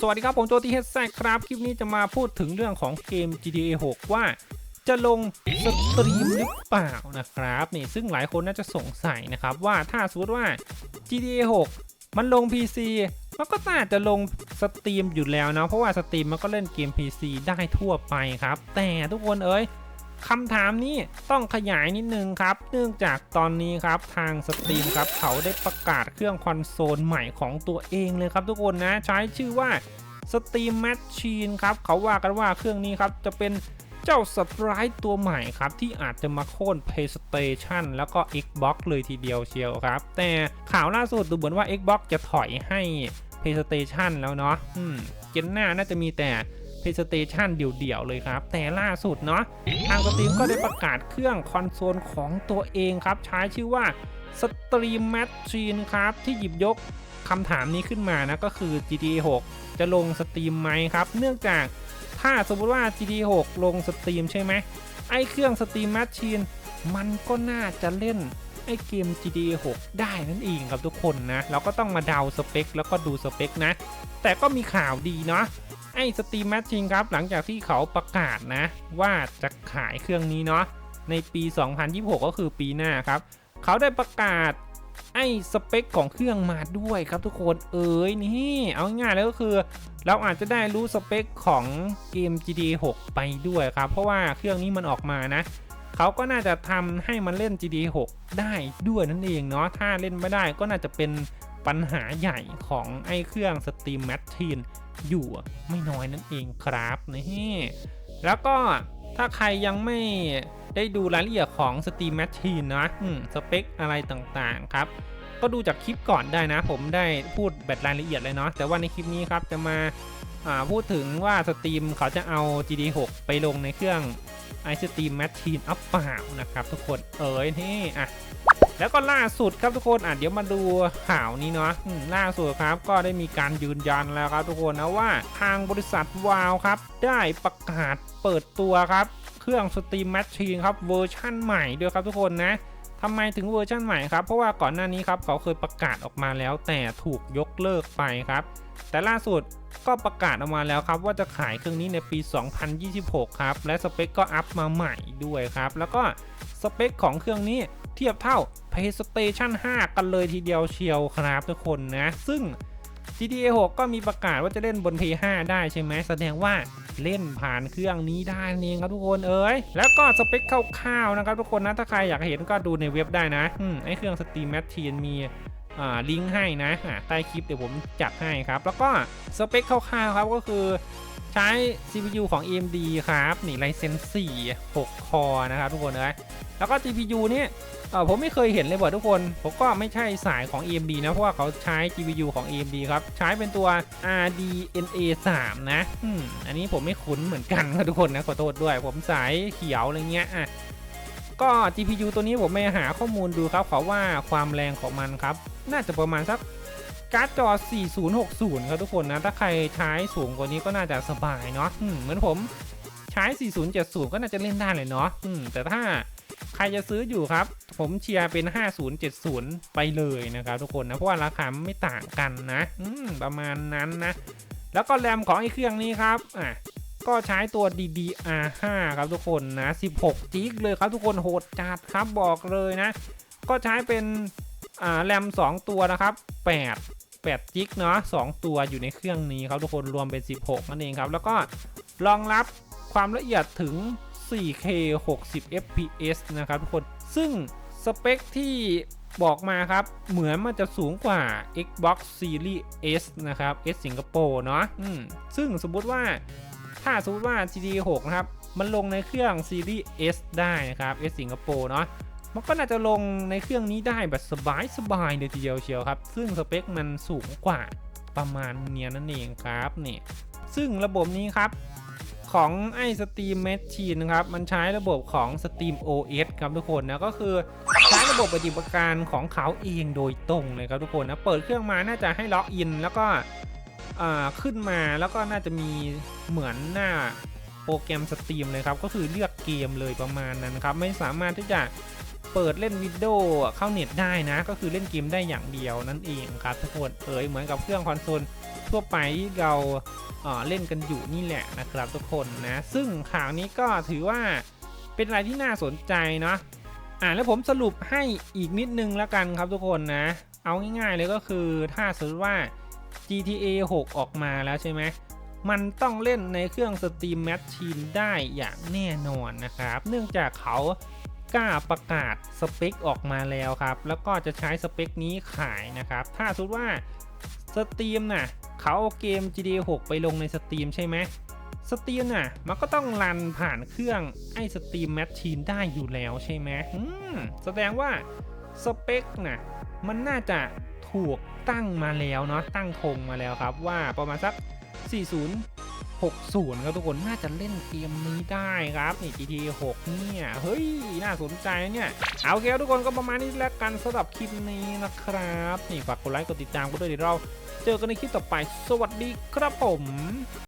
สวัสดีครับ ผมโจตีเฮดแซครับ คลิปนี้จะมาพูดถึงเรื่องของเกม GTA 6 ว่าจะลงสตรีมหรือเปล่านะครับนี่ซึ่งหลายคนน่าจะสงสัยนะครับ ว่าถ้าสมมติว่า GTA 6 มันลง PC มันก็น่าจะลงสตรีมอยู่แล้วนะเพราะว่าสตรีมมันก็เล่นเกม PC ได้ทั่วไปครับ แต่ทุกคนเอ้ย คำถามนี้ต้องขยายนิดนึงครับ เนื่องจากตอนนี้ครับทางสตรีมครับเขาได้ประกาศเครื่องคอนโซลใหม่ของตัวเองเลยครับทุกคนนะ ใช้ชื่อว่า Steam Machine ครับ เขาว่ากันว่าเครื่องนี้ครับจะเป็นเจ้าสตร์ตัวใหม่ครับ ที่อาจจะมาโค่น PlayStation แล้วก็ Xbox เลยทีเดียวเชียวครับ แต่ข่าวล่าสุดดูเหมือนว่า Xbox จะถอยให้ PlayStation แล้วเนาะเจนหน้าน่าจะมีแต่ PlayStation เดี่ยวๆเลยครับ แต่ล่าสุดเนาะทางสตรีมก็ได้ประกาศเครื่องคอนโซลของตัวเองครับ ใช้ชื่อว่า Stream Machine ครับ ที่หยิบยกคำถามนี้ขึ้นมานะก็คือ GTA 6 จะลงสตรีมไหมครับ เนื่องจากถ้าสมมติว่า GTA 6 ลงสตรีมใช่ไหมไอเครื่อง Stream Machine มันก็น่าจะเล่นไอเกม GTA 6 ได้นั่นเองครับทุกคนนะ เราก็ต้องมาเดาสเปคแล้วก็ดูสเปคนะ แต่ก็มีข่าวดีเนาะ ไอ้สตรีมแมชชิงครับ หลังจากที่เขาประกาศนะ ว่าจะขายเครื่องนี้เนาะในปี 2026 ก็คือปีหน้าครับ เขาได้ประกาศไอ้สเปคของเครื่องมาด้วยครับทุกคนเอ้ยนี่เอาง่ายๆแล้วก็คือ เราอาจจะได้รู้สเปคของเกม GTA 6 ไปด้วยครับ เพราะว่าเครื่องนี้มันออกมานะเขาก็น่าจะทำให้มันเล่น GTA 6 ได้ด้วยนั่นเองเนาะถ้าเล่นไม่ได้ก็น่าจะเป็น ปัญหาใหญ่ของไอ้เครื่อง Steam Machine อยู่ไม่น้อยนั่นเองครับนี่แล้วก็ถ้าใครยังไม่ได้ดูรายละเอียดของ Steam Machine นะสเปคอะไรต่างๆครับ ก็ดูจากคลิปก่อนได้นะ ผมได้พูดแบบรายละเอียดเลยเนาะแต่ว่าในคลิปนี้ครับจะมาอ่าพูดถึงว่าสตรีมเขาจะเอา GD 6 ไปลงในเครื่อง i Steam Machine อัปเปล่านะครับ ทุกคนเอ๋ยนี่อะ แล้วก็ล่าสุดครับทุกคนอะเดี๋ยวมาดูข่าวนี้เนาะล่าสุดครับก็ได้มีการยืนยันแล้วครับทุกคนนะว่าทางบริษัทวาวครับ ได้ประกาศเปิดตัวครับ เครื่อง Steam Machine ครับเวอร์ชั่นใหม่ด้วยครับทุกคนนะทำไมถึงเวอร์ชันใหม่ครับ เพราะว่าก่อนหน้านี้ครับเขาเคยประกาศออกมาแล้ว แต่ถูกยกเลิกไปครับ แต่ล่าสุดก็ประกาศออกมาแล้วครับ ว่าจะขายเครื่องนี้ในปี 2026 ครับ และสเปคก็อัพมาใหม่ด้วยครับ แล้วก็สเปคของเครื่องนี้ เทียบเท่า PlayStation 5 กันเลยทีเดียวเชียวครับทุกคนนะ ซึ่ง GTA 6 ก็มีประกาศว่าจะเล่นบน PS5 ได้ใช่ไหมแสดงว่าเล่นผ่านเครื่องนี้ได้เองครับทุกคนเอ้ยแล้วก็สเปคคร่าวๆนะครับทุกคนนะถ้าใครอยากเห็นก็ดูในเว็บได้นะอืมไอเครื่อง Steam Machine มีลิงก์ให้นะใต้คลิปเดี๋ยวผมจัดให้ครับ แล้วก็สเปคคร่าวๆครับก็คือ ใช้ CPU ของ AMD ครับ นี่ Ryzen 4 6 คอนะครับทุกคนเลยแล้วก็ GPU เนี่ยเออผมไม่เคยเห็นเลยว่ทุกคน ผมก็ไม่ใช่สายของ AMD นะ เพราะว่าเขาใช้ GPU ของ AMD ครับ ใช้เป็นตัว RDNA 3 นะอืมอันนี้ผมไม่คุ้นเหมือนกันครับทุกคนนะ ขอโทษด้วย ผมสายเขียวอะไรเงี้ยอะก็ GPU ตัวนี้ผมไปหาข้อมูลดูครับเขาว่าความแรงของมันครับ น่าจะประมาณสัก การ์ดจอ 4060 ครับทุกคนนะ ถ้าใครใช้สูงกว่านี้ก็น่าจะสบายเนาะเหมือนผมใช้ 4070 ก็น่าจะเล่นได้เลยเนาะแต่ถ้าใครจะซื้ออยู่ครับ ผมเชียร์เป็น 5070 ไปเลยนะครับทุกคนนะ เพราะว่าราคาไม่ต่างกันนะประมาณนั้นนะ แล้วก็แรมของไอ้เครื่องนี้ครับอะก็ใช้ตัว DDR5 ครับทุกคนนะ 16 จิกเลยครับทุกคนโหดจัดครับบอกเลยนะ ก็ใช้เป็น อ่าแรม 2 ตัวนะครับ 8 8จิกเนาะ2ตัวอยู่ในเครื่องนี้ครับทุกคนรวมเป็น 16 นั่นเองครับ แล้วก็รองรับความละเอียดถึง 4K 60 fps นะครับทุกคน ซึ่งสเปคที่บอกมาครับ เหมือนมันจะสูงกว่า Xbox Series S นะครับ S สิงคโปร์เนาะซึ่งสมมติว่าถ้าสมมติว่า GTA 6นะครับ มันลงในเครื่อง Series S ได้นะครับ S สิงคโปร์เนาะ มันก็น่าจะลงในเครื่องนี้ได้แบบสบายสบายๆเลยทีเดียวเชียวครับ ซึ่งสเปคมันสูงกว่าประมาณเนี้ยนั่นเองครับเนี่ยซึ่งระบบนี้ครับของไอ้ Steam Machine นะครับ มันใช้ระบบของ Steam OS ครับทุกคนนะ ก็คือใช้ระบบปฏิบัติการของเขาเองโดยตรงเลยครับทุกคนนะ เปิดเครื่องมาน่าจะให้ล็อกอิน แล้วก็อ่าขึ้นมาแล้วก็น่าจะมีเหมือนหน้าโปรแกรมสตรีมเลยครับ ก็คือเลือกเกมเลยประมาณนั้นครับ ไม่สามารถที่จะ เปิดเล่นวิดีโอเข้าเน็ตได้นะ ก็คือเล่นเกมได้อย่างเดียวนั่นเองครับทุกคนเอ๋ยเหมือนกับเครื่องคอนโซลทั่วไปที่เราเอ่อเล่นกันอยู่นี่แหละนะครับทุกคนนะซึ่งข่าวนี้ก็ถือว่าเป็นอะไรที่น่าสนใจเนาะอ่าแล้วผมสรุปให้อีกนิดนึงแล้วกันครับทุกคนนะ เอาง่ายๆเลยก็คือถ้าสมมติว่า GTA 6 ออกมาแล้วใช่ไหมมันต้องเล่นในเครื่องสตรีมแมชชีนได้อย่างแน่นอนนะครับ เนื่องจากเขา กล้าประกาศสเปคออกมาแล้วครับ แล้วก็จะใช้สเปคนี้ขายนะครับ ถ้าสมมติว่าสตรีมน่ะเขาเอาเกม GTA 6 ไปลงในสตรีมใช่ไหมสตรีมน่ะมันก็ต้องรันผ่านเครื่องไอ้สตรีมแมชชีนได้อยู่แล้วใช่ไหมอืมแสดงว่าสเปคน่ะมันน่าจะถูกตั้งมาแล้วเนาะตั้งธงมาแล้วครับว่าประมาณสัก 40 60ครับทุกคนน่าจะเล่นเกมนี้ได้ครับนี่ GTA 6เนี่ยเฮ้ยน่าสนใจเนี่ยเอาโอเคทุกคนก็ประมาณนี้แล้วกันสำหรับคลิปนี้นะครับนี่ฝากกดไลค์กดติดตามกันด้วยเดี๋ยวเรา เจอกันในคลิปต่อไป สวัสดีครับผม